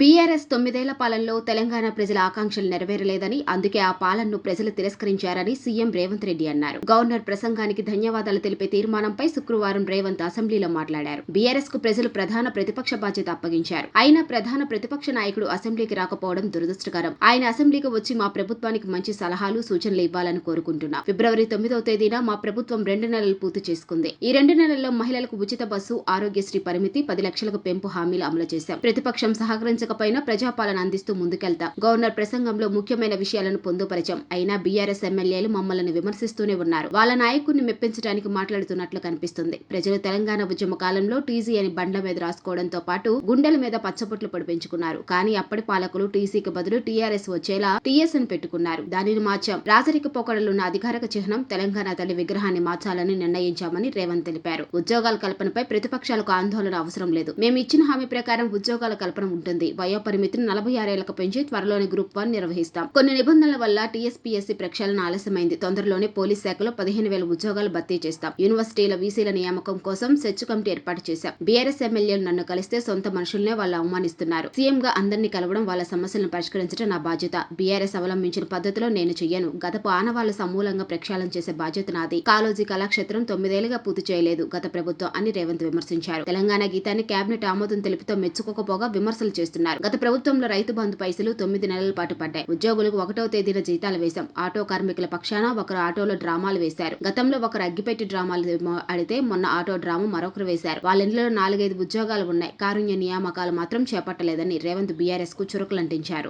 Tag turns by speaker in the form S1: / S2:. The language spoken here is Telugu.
S1: బీఆర్ఎస్ తొమ్మిదేళ్ళ పాలనలో తెలంగాణ ప్రజల ఆకాంక్షలు నెరవేరలేదని అందుకే ఆ పాలనను ప్రజలు తిరస్కరించారని సీఎం రేవంత్ రెడ్డి అన్నారు. గవర్నర్ ప్రసంగానికి ధన్యవాదాలు తెలిపే తీర్మానంపై శుక్రవారం రేవంత్ అసెంబ్లీలో మాట్లాడారు. బీఆర్ఎస్కు ప్రజలు ప్రధాన ప్రతిపక్ష బాధ్యత అప్పగించారు. అయినా ప్రధాన ప్రతిపక్ష నాయకుడు అసెంబ్లీకి రాకపోవడం దురదృష్టకరం. ఆయన అసెంబ్లీకి వచ్చి మా ప్రభుత్వానికి మంచి సలహాలు సూచనలు ఇవ్వాలని కోరుకుంటున్నా. ఫిబ్రవరి తొమ్మిదవ తేదీన మా ప్రభుత్వం రెండు నెలలు పూర్తి చేసుకుంది. ఈ రెండు నెలల్లో మహిళలకు ఉచిత బస్సు ఆరోగ్యశ్రీ పరిమితి పది లక్షలకు పెంపు హామీలు అమలు చేశాం. ప్రతిపక్షం సహకరించకపోయినా ప్రజాపాలన అందిస్తూ ముందుకెళ్తాం. గవర్నర్ ప్రసంగంలో ముఖ్యమైన విషయాలను పొందుపరిచాం. అయినా బీఆర్ఎస్ ఎమ్మెల్యేలు మమ్మల్ని విమర్శిస్తూనే ఉన్నారు. వాళ్ళ నాయకుడిని మెప్పించడానికి మాట్లాడుతున్నట్లు కనిపిస్తుంది. ప్రజలు తెలంగాణ ఉద్యమ కాలంలో టీజీ అని బండ్ల మీద రాసుకోవడంతో పాటు గుండెల మీద పచ్చబొట్లు పొడిపించుకున్నారు కానీ అప్పటి పాలకులు టీసీకి బదులు టీఆర్ఎస్ వచ్చేలా టీఎస్ అని పెట్టుకున్నారు. దానిని మార్చాం. రాజరిక పోకడలున్న అధికారిక చిహ్నం తెలంగాణ తల్లి విగ్రహాన్ని మార్చాలని నిర్ణయించామని రేవంత్ తెలిపారు. ఉద్యోగాల కల్పనపై ప్రతిపక్షాలకు ఆందోళన అవసరం లేదు. మేము ఇచ్చిన హామీ ప్రకారం ఉద్యోగాల కల్పన ఉంటుంది. వయోపరిమితిని నలభై ఆరేళ్ళకు పెంచి త్వరలోనే గ్రూప్ వన్ నిర్వహిస్తాం. కొన్ని నిబంధనల వల్ల టీఎస్పీఎస్సీ ప్రక్షాళన ఆలస్యమైంది. తొందరలోనే పోలీస్ శాఖలో పదిహేను వేల ఉద్యోగాలు భర్తీ చేస్తాం. యూనివర్సిటీల వీసీల నియామకం కోసం సెర్చ్ కమిటీ ఏర్పాటు చేశాం. బీఆర్ఎస్ ఎమ్మెల్యేలు నన్ను కలిస్తే సొంత మనుషుల్నే వాళ్ళు అవమానిస్తున్నారు. సీఎంగా అందరినీ కలవడం వాళ్ళ సమస్యలను పరిష్కరించడం నా బాధ్యత. బీఆర్ఎస్ అవలంబించిన పద్ధతిలో నేను చెయ్యను. గతపు ఆనవాళ్ళు సమూలంగా ప్రక్షాళన చేసే బాధ్యత నాది. కాలోజీ కళాక్షేత్రం తొమ్మిదేళ్ళుగా పూర్తి చేయలేదు. గత ప్రభుత్వం అని రేవంత్ విమర్శించారు. తెలంగాణ గీతాన్ని కేబినెట్ ఆమోదం తెలుపుతో మెచ్చుకోకపోగా విమర్శలు చేస్తున్నారు. గత ప్రభుత్వంలో రైతు బంధు పైసలు తొమ్మిది నెలల పాటు పడ్డాయి. ఉద్యోగులకు ఒకటో తేదీన జీతాలు వేశాం. ఆటో కార్మికుల పక్షాన ఒకరు ఆటోలో డ్రామాలు వేశారు. గతంలో ఒకరు అగ్గిపెట్టి డ్రామాలు ఆడితే మొన్న ఆటో డ్రామా మరొకరు వేశారు. వాళ్ళ ఇంట్లో నాలుగైదు ఉద్యోగాలు ఉన్నాయి. కారుణ్య నియామకాలు మాత్రం చేపట్టలేదని రేవంత్ బీఆర్ఎస్కు చురుకులంటించారు.